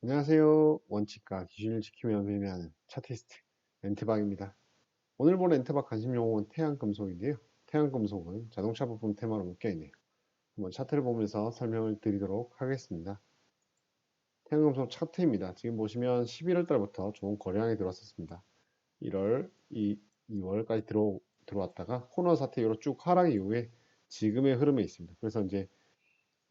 안녕하세요. 원칙과 기준을 지키며 매매하는 차티스트 엔트박입니다. 오늘 본 엔트박 관심 용어는 태양금속인데요. 태양금속은 자동차 부품 테마로 묶여있네요. 한번 차트를 보면서 설명을 드리도록 하겠습니다. 태양금속 차트입니다. 지금 보시면 11월 달부터 좋은 거래량이 들어왔었습니다. 1월, 2, 2월까지 들어, 들어왔다가 코너 사태 이후로 쭉 하락 이후에 지금의 흐름에 있습니다. 그래서 이제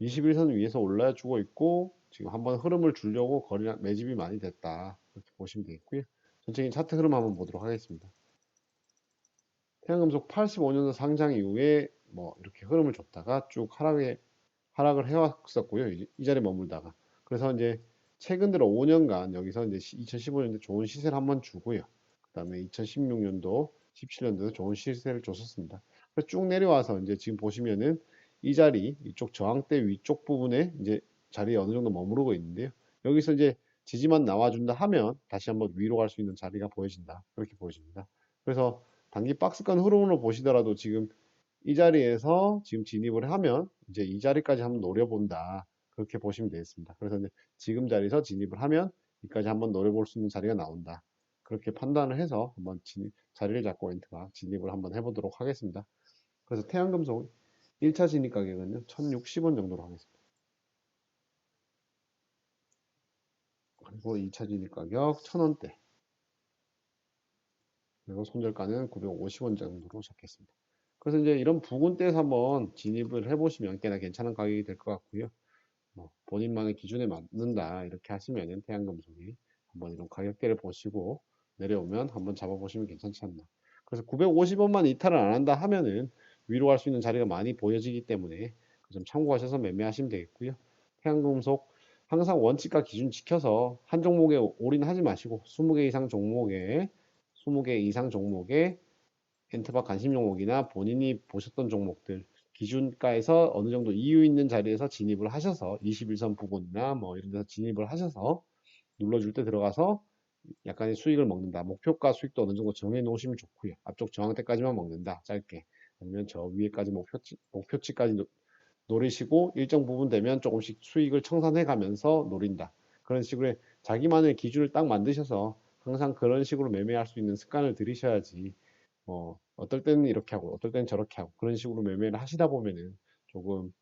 21선 위에서 올라주고 있고 지금 한번 흐름을 주려고 거리 매집이 많이 됐다. 이렇게 보시면 되겠고요. 전체적인 차트 흐름 한번 보도록 하겠습니다. 태양금속 85년도 상장 이후에 뭐 이렇게 흐름을 줬다가 쭉 하락에 하락을 해왔었고요. 이, 이 자리에 머물다가. 그래서 이제 최근 들어 5년간 여기서 이제 2015년도 좋은 시세를 한번 주고요. 그 다음에 2016년도 17년도도 좋은 시세를 줬었습니다. 쭉 내려와서 이제 지금 보시면은 이 자리 이쪽 저항대 위쪽 부분에 이제 자리에 어느 정도 머무르고 있는데요. 여기서 이제 지지만 나와준다 하면 다시 한번 위로 갈 수 있는 자리가 보여진다. 그렇게 보여집니다. 그래서 단기 박스권 흐름으로 보시더라도 지금 이 자리에서 지금 진입을 하면 이제 이 자리까지 한번 노려본다. 그렇게 보시면 되겠습니다. 그래서 이제 지금 자리에서 진입을 하면 여기까지 한번 노려볼 수 있는 자리가 나온다. 그렇게 판단을 해서 한번 진입, 자리를 잡고 엔트가 진입을 한번 해보도록 하겠습니다. 그래서 태양금속 1차 진입 가격은요, 1060원 정도로 하겠습니다. 그리고 2차 진입 가격 1000원대 그리고 손절가는 950원 정도로 잡겠습니다. 그래서 이제 이런 부근대에서 한번 진입을 해보시면 꽤나 괜찮은 가격이 될 것 같고요. 뭐 본인만의 기준에 맞는다 이렇게 하시면 태양금속이 한번 이런 가격대를 보시고 내려오면 한번 잡아보시면 괜찮지 않나. 그래서 950원만 이탈을 안 한다 하면은 위로 갈 수 있는 자리가 많이 보여지기 때문에 그 점 참고하셔서 매매하시면 되겠고요. 태양금속 항상 원칙과 기준 지켜서 한 종목에 올인하지 마시고 20개 이상 종목에 20개 이상 종목에 엔트바 관심 종목이나 본인이 보셨던 종목들 기준가에서 어느 정도 이유 있는 자리에서 진입을 하셔서 21선 부분이나 뭐 이런 데서 진입을 하셔서 눌러줄 때 들어가서 약간의 수익을 먹는다. 목표가 수익도 어느 정도 정해 놓으시면 좋고요. 앞쪽 저항대까지만 먹는다. 짧게. 아니면 저 위에까지 목표치, 목표치까지 노리시고 일정 부분 되면 조금씩 수익을 청산해 가면서 노린다. 그런 식으로 자기만의 기준을 딱 만드셔서 항상 그런 식으로 매매할 수 있는 습관을 들이셔야지 뭐 어떨 때는 이렇게 하고 어떨 때는 저렇게 하고 그런 식으로 매매를 하시다 보면은 조금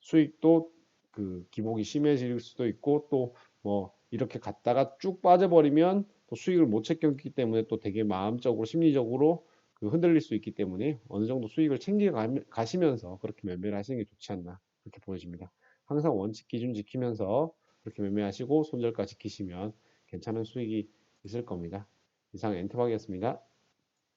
수익도 그 기복이 심해질 수도 있고 또 뭐 이렇게 갔다가 쭉 빠져버리면 또 수익을 못 챙겼기 때문에 또 되게 마음적으로 심리적으로 그 흔들릴 수 있기 때문에 어느 정도 수익을 챙겨 가시면서 그렇게 매매를 하시는 게 좋지 않나 그렇게 보여집니다. 항상 원칙 기준 지키면서 그렇게 매매하시고 손절가 지키시면 괜찮은 수익이 있을 겁니다. 이상 엔트박이었습니다.